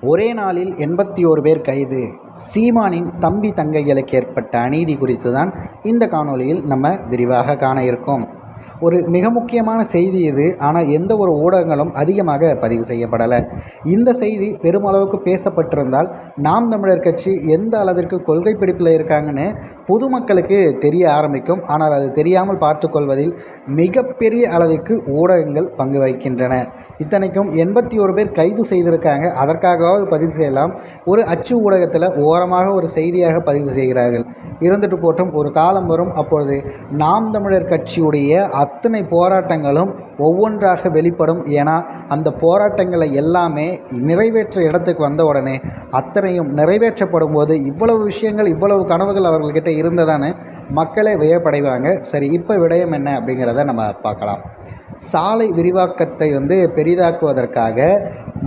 ஒரே நாளில் எண்பத்தி ஓரு பேர் கைது. சீமானின் தம்பி தங்கைகளுக்கு ஏற்பட்ட அநீதி குறித்து தான் இந்த காணொளியில் நம்ம விரிவாக காண இருக்கோம். ஒரு மிக முக்கியமான செய்தி இது. ஆனால் எந்த ஒரு ஊடகங்களும் அதிகமாக பதிவு செய்யப்படலை. இந்த செய்தி பெருமளவுக்கு பேசப்பட்டிருந்தால் நாம் தமிழர் கட்சி எந்த அளவிற்கு கொள்கை பிடிப்பில் இருக்காங்கன்னு பொதுமக்களுக்கு தெரிய ஆரம்பிக்கும். ஆனால் அது தெரியாமல் பார்த்துக்கொள்வதில் மிகப்பெரிய அளவிற்கு ஊடகங்கள் பங்கு வகிக்கின்றன. இத்தனைக்கும் எண்பத்தி ஒரு பேர் கைது செய்திருக்காங்க. அதற்காகவாவது பதிவு செய்யலாம். ஒரு அச்சு ஊடகத்தில் ஓரமாக ஒரு செய்தியாக பதிவு செய்கிறார்கள். இருந்துட்டு போட்டும் ஒரு காலம் வரும். அப்பொழுது நாம் தமிழர் கட்சியுடைய அத்தனை போராட்டங்களும் ஒவ்வொன்றாக வெளிப்படும். ஏன்னா அந்த போராட்டங்களை எல்லாமே நிறைவேற்ற இடத்துக்கு வந்த உடனே அத்தனையும் நிறைவேற்றப்படும் போது இவ்வளவு விஷயங்கள் இவ்வளவு கனவுகள் அவர்கள்கிட்ட இருந்ததானே மக்களே வியப்படைவாங்க. சரி இப்போ விடயம் என்ன அப்படிங்கிறத நம்ம பார்க்கலாம். சாலை விரிவாக்கத்தை வந்து பெரிதாக்குவதற்காக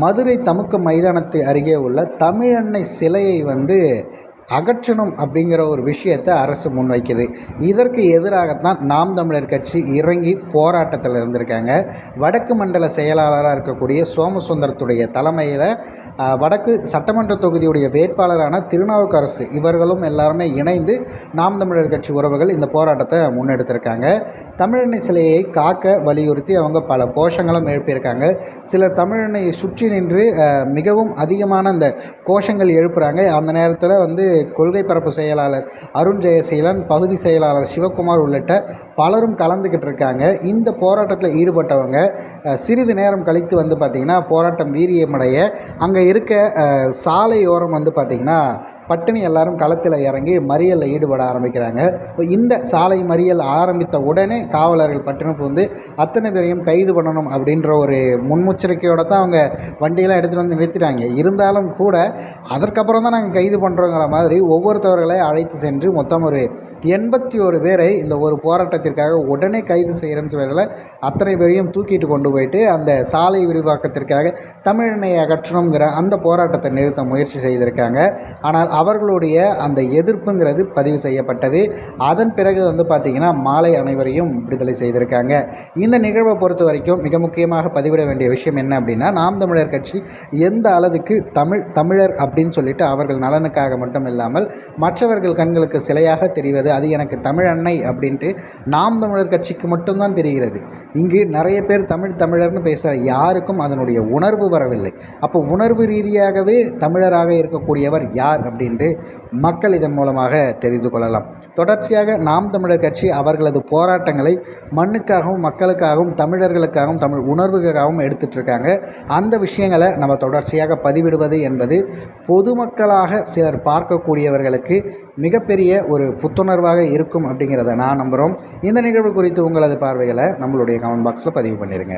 மதுரை தமுக்க மைதானத்து அருகே உள்ள தமிழன்னை சிலையை வந்து அகற்றணும் அப்படிங்கிற ஒரு விஷயத்தை அரசு முன்வைக்குது. இதற்கு எதிராகத்தான் நாம் தமிழர் கட்சி இறங்கி போராட்டத்தில் இருந்திருக்காங்க. வடக்கு மண்டல செயலாளராக இருக்கக்கூடிய சோமசுந்தரத்துடைய தலைமையில் வடக்கு சட்டமன்ற தொகுதியுடைய வேட்பாளரான திருநாவுக்கரசு இவர்களும் எல்லாருமே இணைந்து நாம் தமிழர் கட்சி உறவுகள் இந்த போராட்டத்தை முன்னெடுத்திருக்காங்க. தமிழனை சிலையை காக்க வலியுறுத்தி அவங்க பல கோஷங்களும் எழுப்பியிருக்காங்க. சில தமிழனை சுற்றி நின்று மிகவும் அதிகமான அந்த கோஷங்கள் எழுப்புகிறாங்க அந்த நேரத்தில் வந்து கொள்கை பரப்பு செயலாளர் அருண் ஜெயசீலன் பகுதி செயலாளர் சிவகுமார் உள்ளிட்ட பலரும் கலந்துக்கிட்டு இருக்காங்க. இந்த போராட்டத்தில் ஈடுபட்டவங்க சிறிது நேரம் கழித்து வந்து பார்த்திங்கன்னா போராட்டம் வீரியமடைய அங்கே இருக்க சாலையோரம் வந்து பார்த்திங்கன்னா பட்டினி எல்லாரும் களத்தில் இறங்கி மறியலில் ஈடுபட ஆரம்பிக்கிறாங்க. இந்த சாலை மறியல் ஆரம்பித்த உடனே காவலர்கள் பட்டினம் வந்து அத்தனை பேரையும் கைது பண்ணணும் அப்படின்ற ஒரு முன்முச்சரிக்கையோட தான் அவங்க வண்டியெல்லாம் எடுத்துகிட்டு வந்து நிறுத்திட்டாங்க. இருந்தாலும் கூட அதற்கப்புறம் தான் நாங்கள் கைது பண்ணுறோங்கிற மாதிரி ஒவ்வொருத்தவர்களை அழைத்து சென்று மொத்தம் ஒரு எண்பத்தி ஒரு பேரை இந்த ஒரு போராட்டத்திற்காக உடனே கைது செய்கிறேன்னு சொல்லல அத்தனை பேரையும் தூக்கிட்டு கொண்டு போயிட்டு அந்த சாலை விரிவாக்கத்திற்காக தமிழனை அகற்றணுங்கிற அந்த போராட்டத்தை நிறுத்த முயற்சி செய்திருக்காங்க. ஆனால் அவர்களுடைய அந்த எதிர்ப்புங்கிறது பதிவு செய்யப்பட்டது. அதன் பிறகு வந்து பார்த்திங்கன்னா மாலை அனைவரையும் விடுதலை செய்திருக்காங்க. இந்த நிகழ்வை பொறுத்த வரைக்கும் மிக முக்கியமாக பதிவிட வேண்டிய விஷயம் என்ன அப்படின்னா நாம் தமிழர் கட்சி எந்த அளவுக்கு தமிழ் தமிழர் அப்படின்னு சொல்லிட்டு அவர்கள் நலனுக்காக மட்டும் இல்லாமல் மற்றவர்கள் கண்களுக்கு சிலையாக தெரிவது அது எனக்கு தமிழ் அன்னை அப்படின்ட்டு நாம் தமிழர் கட்சிக்கு மட்டும்தான் தெரிகிறது. இங்கு நிறைய பேர் தமிழ் தமிழர்னு பேசுகிற யாருக்கும் அதனுடைய உணர்வு வரவில்லை. அப்போ உணர்வு ரீதியாகவே தமிழராக இருக்கக்கூடியவர் யார் அப்படின்னு அப்படின்ட்டு மக்கள் இதன் மூலமாக தெரிந்து கொள்ளலாம். தொடர்ச்சியாக நாம் தமிழர் கட்சி அவர்களது போராட்டங்களை மண்ணுக்காகவும் மக்களுக்காகவும் தமிழர்களுக்காகவும் தமிழ் உணர்வுக்காகவும் எடுத்துகிட்ருக்காங்க அந்த விஷயங்களை நம்ம தொடர்ச்சியாக பதிவிடுவது என்பது பொதுமக்களாக சிலர் பார்க்கக்கூடியவர்களுக்கு மிகப்பெரிய ஒரு புத்துணர்வாக இருக்கும் அப்படிங்கிறத நான் நம்புகிறோம் இந்த நிகழ்வு குறித்து உங்களது பார்வைகளை நம்மளுடைய கமெண்ட் பாக்ஸில் பதிவு பண்ணிடுங்க